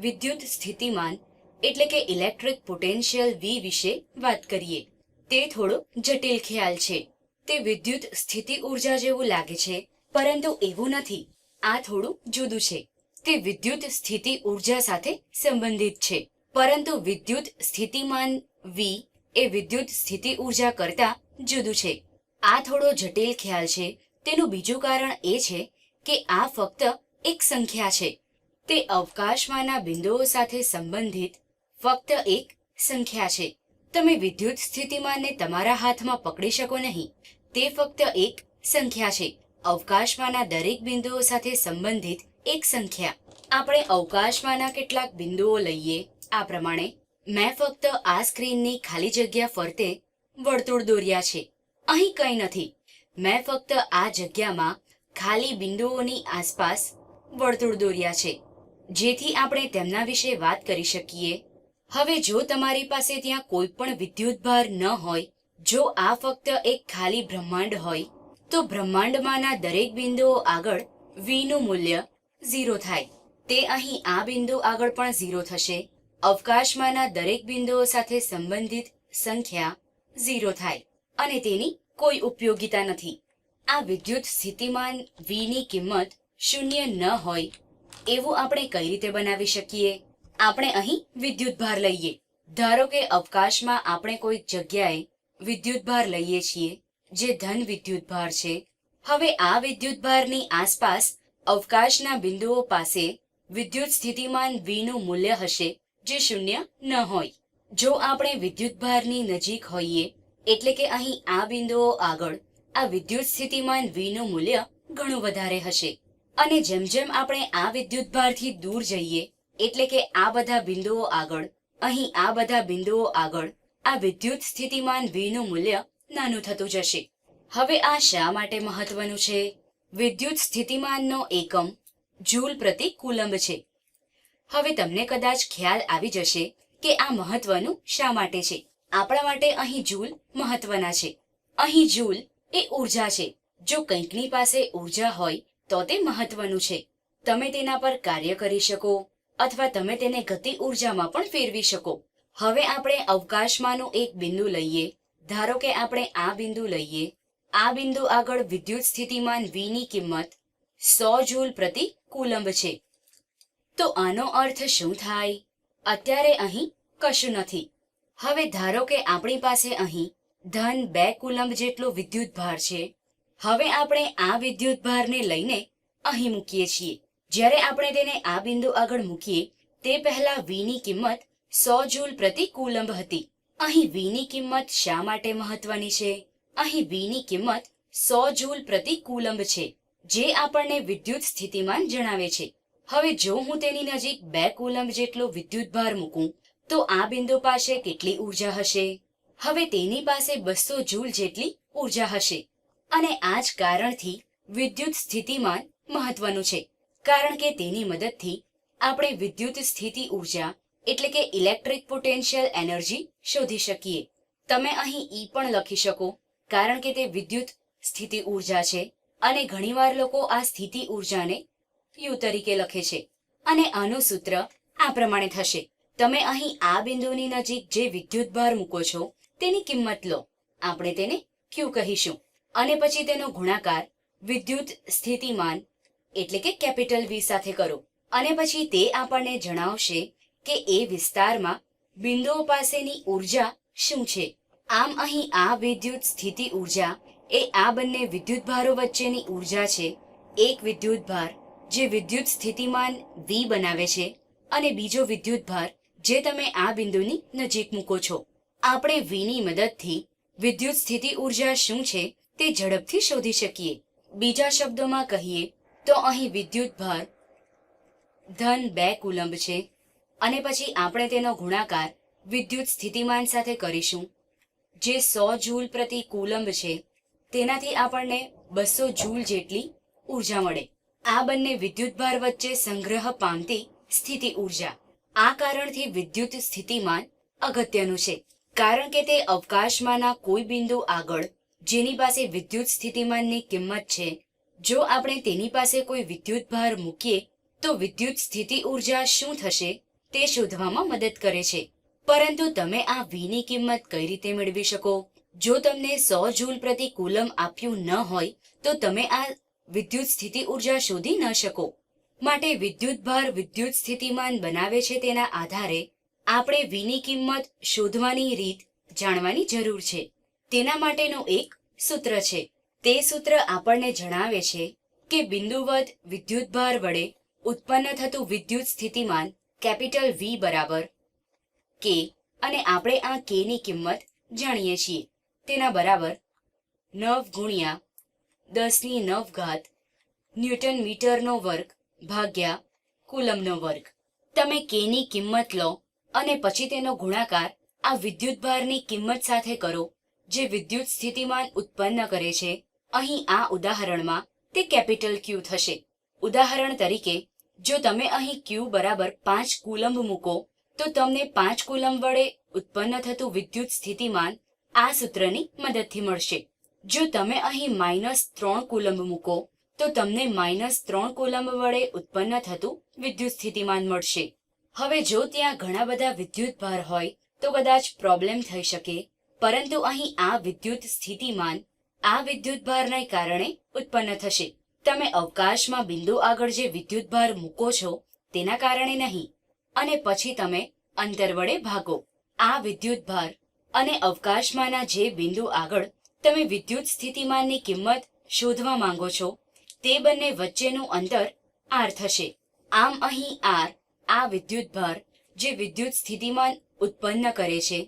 વિદ્યુત સ્થિતિમાન, એટલે કે ઇલેક્ટ્રિક પોટેન્શિયલ વી વિશે વાત કરીએ. તે થોડો જટિલ ખ્યાલ છે. તે વિદ્યુત સ્થિતિ ઊર્જા જેવું લાગે છે, પરંતુ એવું નથી. આ થોડું જુદું છે. તે વિદ્યુત સ્થિતિ ઊર્જા સાથે સંબંધિત છે. પરંતુ વિદ્યુત સ્થિતિમાન વી એ વિદ્યુત સ્થિતિ ઊર્જા કરતા જુદું છે. આ થોડો જટિલ ખ્યાલ છે. તેનું બીજું કારણ એ છે કે આ ફક્ત એક સંખ્યા છે. તે અવકાશમાંના બિંદુઓ સાથે સંબંધિત ફક્ત એક સંખ્યા છે. તમે વિદ્યુત સ્થિતિમાનને તમારા હાથમાં પકડી શકો નહીં. તે ફક્ત એક સંખ્યા છે. અવકાશમાંના દરેક બિંદુઓ સાથે સંબંધિત એક સંખ્યા. આપણે અવકાશમાંના કેટલાક બિંદુઓ લઈએ. આ પ્રમાણે, મેં ફક્ત આ સ્ક્રીનની ખાલી જગ્યા ફરતે વર્તુળ દોર્યા છે. અહીં કંઈ નથી. મેં ફક્ત આ જગ્યામાં ખાલી બિંદુઓની આસપાસ વર્તુળ દોર્યા છે. જેથી આપણે તેમના વિશે વાત કરી શકીએ. હવે જો તમારી પાસે ત્યાં કોઈ પણ વિદ્યુતભાર ન હોય, જો આ ફક્ત એક ખાલી બ્રહ્માંડ હોય, તો બ્રહ્માંડમાંના દરેક બિંદુઓ આગળ વીનું મૂલ્ય ઝીરો થાય. તે અહીં આ બિંદુ આગળ પણ ઝીરો થશે. અવકાશમાંના દરેક બિંદુઓ સાથે સંબંધિત સંખ્યા ઝીરો થાય અને તેની કોઈ ઉપયોગિતા નથી. આ વિદ્યુત સ્થિતિમાન વીની કિંમત શૂન્ય ન હોય એવું આપણે કઈ રીતે બનાવી શકીએ? આપણે અહીં વિદ્યુતભાર લઈએ. ધારો કે અવકાશમાં આપણે કોઈ જગ્યાએ વિદ્યુતભાર લઈએ છીએ, જે ધન વિદ્યુતભાર છે. હવે આ વિદ્યુતભારની આસપાસ અવકાશના બિંદુઓ પાસે વિદ્યુત સ્થિતિમાન વીનું મૂલ્ય હશે, જે શૂન્ય ન હોય. જો આપણે વિદ્યુતભારની નજીક હોઈએ, એટલે કે અહીં આ બિંદુઓ આગળ આ વિદ્યુત સ્થિતિમાન વીનું મૂલ્ય ઘણું વધારે હશે. અને જેમ જેમ આપણે આ વિદ્યુત ભારથી દૂર જઈએ, એટલે કે આ બધા બિંદુઓ આગળ, અહીં આ બધા બિંદુઓ આગળ, આ વિદ્યુત સ્થિતિમાન વીનું મૂલ્ય નાનું થતું જશે. હવે આ શા માટે મહત્વનું છે? વિદ્યુત સ્થિતિમાનનો એકમ, જૂલ પ્રતિ કુલંબ છે. હવે તમને કદાચ ખ્યાલ આવી જશે કે આ મહત્વનું શા માટે છે. આપણા માટે અહીં જૂલ મહત્વના છે. અહીં જૂલ એ ઊર્જા છે. જો કંઈકની પાસે ઊર્જા હોય તો તે મહત્વનું છે. તમે તેના પર કાર્ય કરી શકો, અથવા તમે તેને ગતિ ઉર્જામાં પણ ફેરવી શકો. હવે આપણે અવકાશમાંનું એક બિંદુ લઈએ. ધારો કે આપણે આ બિંદુ લઈએ. આ બિંદુ આગળ વિદ્યુત સ્થિતિમાન v ની કિંમત સો જૂલ પ્રતિ કુલંબ છે. તો આનો અર્થ શું થાય? અત્યારે અહીં કશું નથી. હવે ધારો કે આપણી પાસે અહીં ધન બે કુલંબ જેટલો વિદ્યુત ભાર છે. હવે આપણે આ વિદ્યુતભારને લઈને અહીં મૂકીએ છીએ. જ્યારે આપણે તેને આ બિંદુ આગળ મૂકીએ, તે પહેલા વીની કિંમત સો જૂલ પ્રતિ કુલંબ હતી. અહીં વીની કિંમત શા માટે મહત્વની છે? અહીં વીની કિંમત સો જૂલ પ્રતિ કુલંબ છે, જે આપણને વિદ્યુત સ્થિતિમાન જણાવે છે. હવે જો હું તેની નજીક બે કુલંબ જેટલો વિદ્યુતભાર મૂકું, તો આ બિંદુ પાસે કેટલી ઊર્જા હશે? હવે તેની પાસે બસો જૂલ જેટલી ઊર્જા હશે. અને આ જ કારણથી વિદ્યુત સ્થિતિમાન મહત્વનું છે. કારણ કે તેની મદદથી આપણે વિદ્યુત સ્થિતિ ઊર્જા, એટલે કે ઇલેક્ટ્રિક પોટેન્શિયલ એનર્જી, શોધી શકીએ. તમે અહીં ઈ પણ લખી શકો, કારણ કે તે વિદ્યુત સ્થિતિ ઊર્જા છે અને ઘણીવાર લોકો આ સ્થિતિ ઉર્જાને યુ તરીકે લખે છે. અને આનું સૂત્ર આ પ્રમાણે થશે. તમે અહીં આ બિંદુની નજીક જે વિદ્યુતભાર મૂકો છો, તેની કિંમત લો. આપણે તેને ક્યુ કહીશું. અને પછી તેનો ગુણાકાર વિદ્યુત સ્થિતિમાન એટલે કે કેપિટલ વી સાથે કરો. અને પછી તે આપણને જણાવશે કે એ વિસ્તારમાં બિંદુઓ પાસેની ઊર્જા શું છે. આમ અહીં આ વિદ્યુત સ્થિતિ ઊર્જા એ આ બંને વિદ્યુત ભારો વચ્ચેની ઊર્જા છે. એક વિદ્યુત ભાર જે વિદ્યુત સ્થિતિમાન વી બનાવે છે અને બીજો વિદ્યુત ભાર જે તમે આ બિંદુની નજીક મૂકો છો. આપણે વીની મદદથી વિદ્યુત સ્થિતિ ઊર્જા શું છે તે ઝડપથી શોધી શકીએ. બીજા શબ્દોમાં કહીએ તો અહીં વિદ્યુત ભાર ધન બે કુલંબ છે અને પછી આપણે તેનો ગુણાકાર વિદ્યુત સ્થિતિમાન સાથે કરીશું. જે સો જૂલ પ્રતિ કુલંબ છે, તેનાથી આપણને બસો જૂલ જેટલી ઊર્જા મળે. આ બંને વિદ્યુતભાર વચ્ચે સંગ્રહ પામતી સ્થિતિ ઊર્જા આ કારણથી વિદ્યુત સ્થિતિમાન અગત્યનું છે. કારણ કે તે અવકાશમાંના કોઈ બિંદુ આગળ જેની પાસે વિદ્યુત સ્થિતિમાનની કિંમત છે. જો આપણે તેની પાસે કોઈ વિદ્યુતભાર મૂકીએ, તો વિદ્યુત સ્થિતિ ઊર્જા શું થશે તે શોધવામાં મદદ કરે છે. પરંતુ તમે આ વીની કિંમત કઈ રીતે મેળવી શકો? જો તમને સો જૂલ પ્રતિ કુલમ આપ્યું ન હોય, તો તમે આ વિદ્યુત સ્થિતિ ઊર્જા શોધી ન શકો. માટે વિદ્યુત ભાર વિદ્યુત સ્થિતિમાન બનાવે છે તેના આધારે આપણે વીની કિંમત શોધવાની રીત જાણવાની જરૂર છે. તેના માટેનું એક સૂત્ર છે. તે સૂત્ર આપણને જણાવે છે કે બિંદુવત વિદ્યુતભાર વડે ઉત્પન્ન થતું વિદ્યુત સ્થિતિમાન કેપિટલ વી બરાબર કે અને આપણે આ કે ની કિંમત જાણીએ છીએ. તેના બરાબર નવ ગુણ્યા દસની નવ ઘાત ન્યૂટન મીટરનો વર્ગ ભાગ્યા કુલમનો વર્ગ. તમે કેની કિંમત લો અને પછી તેનો ગુણાકાર આ વિદ્યુતભારની કિંમત સાથે કરો. જે વિદ્યુત સ્થિતિમાન ઉત્પન્ન કરે છે, અહીં આ ઉદાહરણમાં તે કેપિટલ ક્યુ થશે. ઉદાહરણ તરીકે, જો તમે અહીં ક્યુ બરાબર પાંચ કુલંબ મૂકો, તો તમને પાંચ કુલંબ વડે ઉત્પન્ન થતું વિદ્યુત સ્થિતિમાન આ સૂત્રની મદદથી મળશે. જો તમે અહીં માઇનસ ત્રણ કુલંબ મૂકો, તો તમને માઇનસ ત્રણ કુલંબ વડે ઉત્પન્ન થતું વિદ્યુત સ્થિતિમાન મળશે. હવે જો ત્યાં ઘણા બધા વિદ્યુત ભાર હોય, તો કદાચ પ્રોબ્લેમ થઈ શકે. પરંતુ અહીં આ વિદ્યુત સ્થિતિમાન આ વિદ્યુત ભારને કારણે ઉત્પન્ન થશે. તમે અવકાશમાં બિંદુ આગળ જે વિદ્યુત ભાર મૂકો છો, તેના કારણે નહીં. અને પછી તમે અંતર વડે ભાગો. આ વિદ્યુત ભાર અને અવકાશમાંના જે બિંદુ આગળ તમે વિદ્યુત સ્થિતિમાનની કિંમત શોધવા માંગો છો, તે બંને વચ્ચેનું અંતર આર થશે. આમ અહીં આર આ વિદ્યુત ભાર જે વિદ્યુત સ્થિતિમાન ઉત્પન્ન કરે છે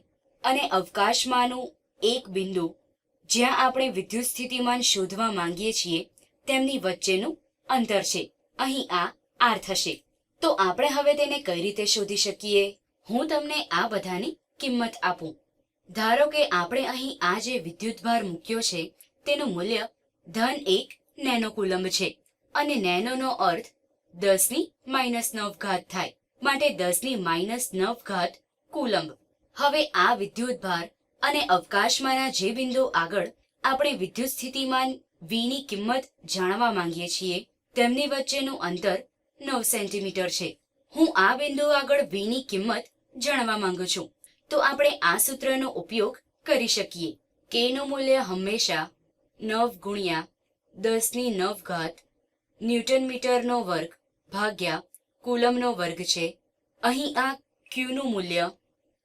અને અવકાશમાંનું એક બિંદુ જ્યાં આપણે વિદ્યુત સ્થિતિમાન શોધવા માંગીએ છીએ, તેમની વચ્ચેનું અંતર છે. અહીં આ આર થશે. તો આપણે હવે તેને કઈ રીતે શોધી શકીએ? હું તમને આ બધાની કિંમત આપું. ધારો કે આપણે અહીં આ જે વિદ્યુતભાર મૂક્યો છે, તેનું મૂલ્ય ધન એક નેનોકુલંબ છે અને નેનોનો અર્થ દસની માઇનસ નવ ઘાત થાય. માટે દસની માઇનસ નવ ઘાત કુલંબ. હવે આ વિદ્યુતભાર અને અવકાશમાંના જે બિંદુ આગળ આપણે વિદ્યુત સ્થિતિમાન વીની કિંમત જાણવા માંગીએ છીએ, તેમની વચ્ચેનું અંતર નવ સેન્ટીમીટર છે. હું આ બિંદુ આગળ વીની કિંમત જાણવા માંગુ છું. તો આપણે આ સૂત્રનો ઉપયોગ કરી શકીએ. કે નું મૂલ્ય હંમેશા નવ ગુણ્યા દસની નવ ઘાત ન્યૂટન મીટરનો વર્ગ ભાગ્યા કુલમનો વર્ગ છે. અહીં આ ક્યુનું મૂલ્ય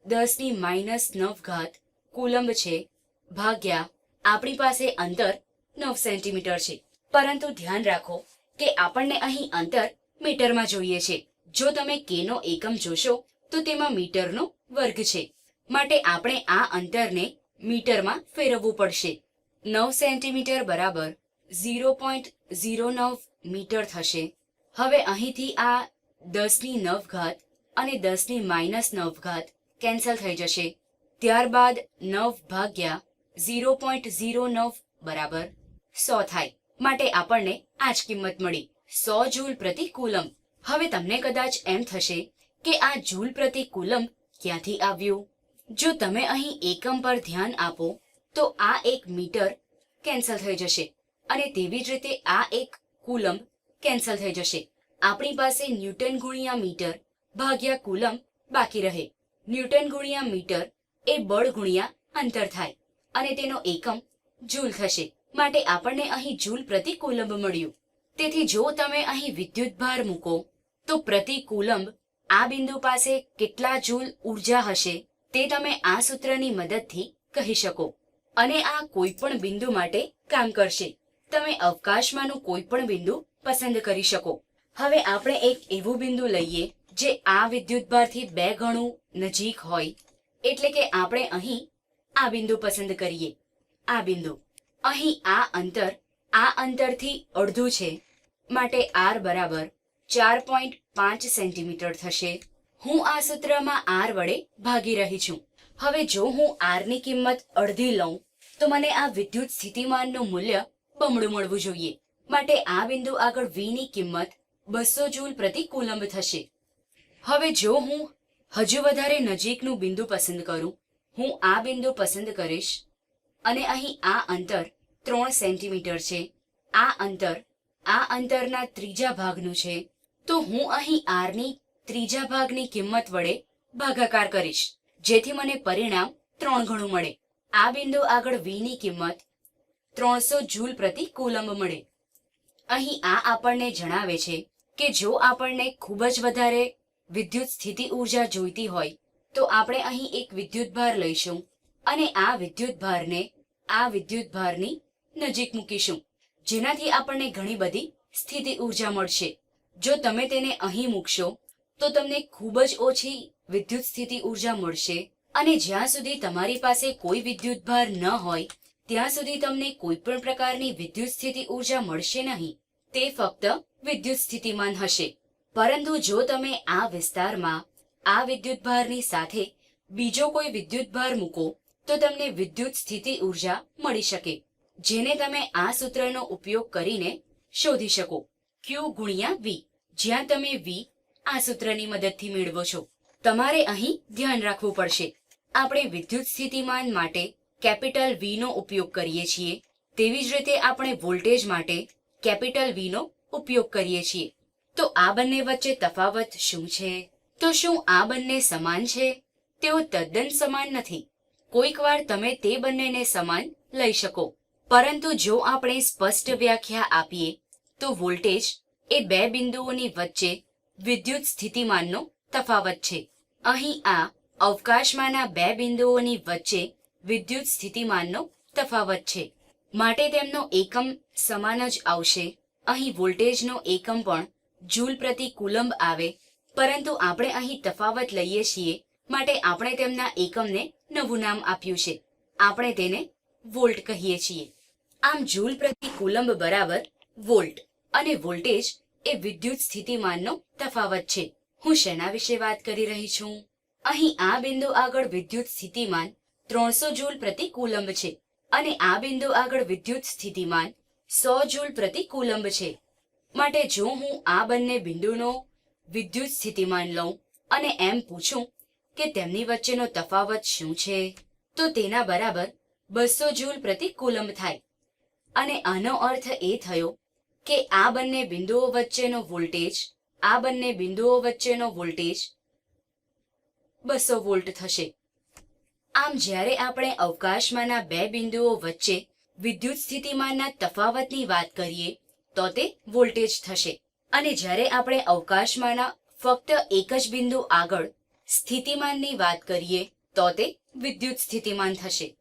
દસની માઇનસ નવ ઘાત કુલંબ છે. ભાગ્યા આપણી પાસે અંતર નવ સેન્ટીમીટર છે. પરંતુ ધ્યાન રાખો કે આપણને અહીં અંતર મીટરમાં જોઈએ છે. જો તમે કેનો એકમ જોશો, તો તેમાં મીટરનો વર્ગ છે. માટે આપણે આ અંતરને મીટરમાં ફેરવવું પડશે. નવ સેન્ટીમીટર બરાબર ઝીરો પોઈન્ટ ઝીરો નવ મીટર થશે. હવે અહીંથી આ દસની નવ ઘાત અને દસની માઇનસ નવ ઘાત કેન્સલ થઈ જશે. ત્યારબાદ નવ ભાગ્યા ઝીરો પોઈન્ટ ઝીરો નવ બરાબર સો થાય. માટે આપણને આ જ કિંમત મળી. સો જૂલ પ્રતિ કુલમ હવે તમને કદાચ એમ થશે કે આ જૂલ પ્રતિ કુલમ ક્યાંથી આવ્યું? જો તમે અહીં એકમ પર ધ્યાન આપો, તો આ એક મીટર કેન્સલ થઈ જશે. અને તેવી જ રીતે આ એક કુલમ કેન્સલ થઈ જશે. આપણી પાસે ન્યૂટન ગુણ્યા મીટર ભાગ્યા કુલમ બાકી રહે. ન્યૂટન ગુણ્યા મીટર એ બળ ગુણ્યા અંતર થાય અને તેનો એકમ જૂલ થશે. માટે આપણને અહીં જૂલ પ્રતિ કુલંબ મળ્યું. તેથી જો તમે અહીં વિદ્યુતભાર મૂકો, તો પ્રતિ કુલંબ આ બિંદુ પાસે કેટલા જૂલ ઊર્જા હશે તે તમે આ સૂત્રની મદદથી કહી શકો. અને આ કોઈ પણ બિંદુ માટે કામ કરશે. તમે અવકાશમાંનું કોઈ પણ બિંદુ પસંદ કરી શકો. હવે આપણે એક એવું બિંદુ લઈએ જે આ વિદ્યુતભારથી બે ગણું નજીક હોય, એટલે કે આપણે અહીં આ બિંદુ પસંદ કરીએ. આ બિંદુ. અહીં આ અંતર, આ અંતરથી અડધું છે. માટે આર બરાબર ચાર પોઈન્ટ પાંચ સેન્ટીમીટર થશે. હું આ સૂત્રમાં આર વડે ભાગી રહી છું. હવે જો હું આરની કિંમત અડધી લઉં, તો મને આ વિદ્યુત સ્થિતિમાનનું મૂલ્ય બમણું મળવું જોઈએ. માટે આ બિંદુ આગળ વીની કિંમત બસો જૂલ પ્રતિ કુલંબ થશે. હવે જો હું હજુ વધારે નજીકનું બિંદુ પસંદ કરું, હું આ બિંદુ પસંદ કરીશ અને અહીં આ અંતર ત્રણ સેન્ટીમીટર છે, આ અંતર, આ અંતરના ત્રીજા ભાગનું છે, તો હું અહીં આરની ત્રીજા ભાગની કિંમત વડે ભાગાકાર કરીશ, જેથી મને પરિણામ ત્રણ ગણું મળે. આ બિંદુ આગળ વીની કિંમત ત્રણસો જૂલ પ્રતિ કુલંબ મળે. અહીં આ આપણને જણાવે છે કે જો આપણને ખૂબ જ વધારે વિદ્યુત સ્થિતિ ઊર્જા જોઈતી હોય, તો આપણે અહીં એક વિદ્યુત ભાર લઈશું અને આ વિદ્યુત ભારને આ વિદ્યુત ભારની નજીક મૂકીશું. જેનાથી આપણને ઘણી બધી સ્થિતિ ઊર્જા મળશે. જો તમે તેને અહીં મૂકશો, તો તમને ખૂબ જ ઓછી વિદ્યુત સ્થિતિ ઊર્જા મળશે અને જ્યાં સુધી તમારી પાસે કોઈ વિદ્યુત ભાર ન હોય, ત્યાં સુધી તમને કોઈ પણ પ્રકારની વિદ્યુત સ્થિતિ ઊર્જા મળશે નહીં. તે ફક્ત વિદ્યુત સ્થિતિમાન હશે. પરંતુ જો તમે આ વિસ્તારમાં આ વિદ્યુત ભારની સાથે બીજો કોઈ વિદ્યુત ભાર મૂકો, તો તમને વિદ્યુત સ્થિતિ ઊર્જા મળી શકે, જેને તમે આ સૂત્રનો ઉપયોગ કરીને શોધી શકો. ક્યુ ગુણ્યા વી જ્યાં તમે વી આ સૂત્રની મદદથી મેળવો છો. તમારે અહીં ધ્યાન રાખવું પડશે. આપણે વિદ્યુત સ્થિતિમાન માટે કેપિટલ વી નો ઉપયોગ કરીએ છીએ. તેવી જ રીતે આપણે વોલ્ટેજ માટે કેપિટલ વી નો ઉપયોગ કરીએ છીએ. તો આ બંને વચ્ચે તફાવત શું છે? તો શું આ બંને સમાન છે? તેઓ તદ્દન સમાન નથી. કોઈક વાર તમે તે બંનેને સમાન લઈ શકો. પરંતુ જો આપણે સ્પષ્ટ વ્યાખ્યા આપીએ, તો વોલ્ટેજ એ બે બિંદુઓની વચ્ચે વિદ્યુત સ્થિતિમાનનો તફાવત છે. અહીં આ અવકાશમાંના બે બિંદુઓની વચ્ચે વિદ્યુત સ્થિતિમાનનો તફાવત છે. માટે તેમનો એકમ સમાન જ આવશે. અહીં વોલ્ટેજનો એકમ પણ જૂલ પ્રતિ કુલંબ આવે, પરંતુ આપણે અહીં તફાવત લઈએ છીએ, માટે આપણે તેમના એકમને નવું નામ આપ્યું છે. આપણે તેને વોલ્ટ કહીએ છીએ. આમ જૂલ પ્રતિ કુલંબ બરાબર વોલ્ટ, અને વોલ્ટેજ એ વિદ્યુત સ્થિતિમાનનો તફાવત છે. હું શેના વિશે વાત કરી રહી છું? અહીં આ બિંદુ આગળ વિદ્યુત સ્થિતિમાન ત્રણસો જૂલ પ્રતિ કુલંબ છે, અને આ બિંદુ આગળ વિદ્યુત સ્થિતિમાન સો જૂલ પ્રતિ કુલંબ છે. માટે જો હું આ બંને બિંદુનો વિદ્યુત સ્થિતિમાન લઉં અને એમ પૂછું કે તેમની વચ્ચેનો તફાવત શું છે, તો તેના બરાબર બસો જૂલ પ્રતિ કુલંબ થાય. અને આનો અર્થ એ થયો કે આ બંને બિંદુઓ વચ્ચેનો વોલ્ટેજ, આ બંને બિંદુઓ વચ્ચેનો વોલ્ટેજ બસો વોલ્ટ થશે. આમ જ્યારે આપણે અવકાશમાંના બે બિંદુઓ વચ્ચે વિદ્યુત સ્થિતિમાનના તફાવતની વાત કરીએ તો તે વોલ્ટેજ થશે. અને જ્યારે આપણે અવકાશમાંના ફક્ત એક જ બિંદુ આગળ સ્થિતિમાનની વાત કરીએ, તો તે વિદ્યુત સ્થિતિમાન થશે.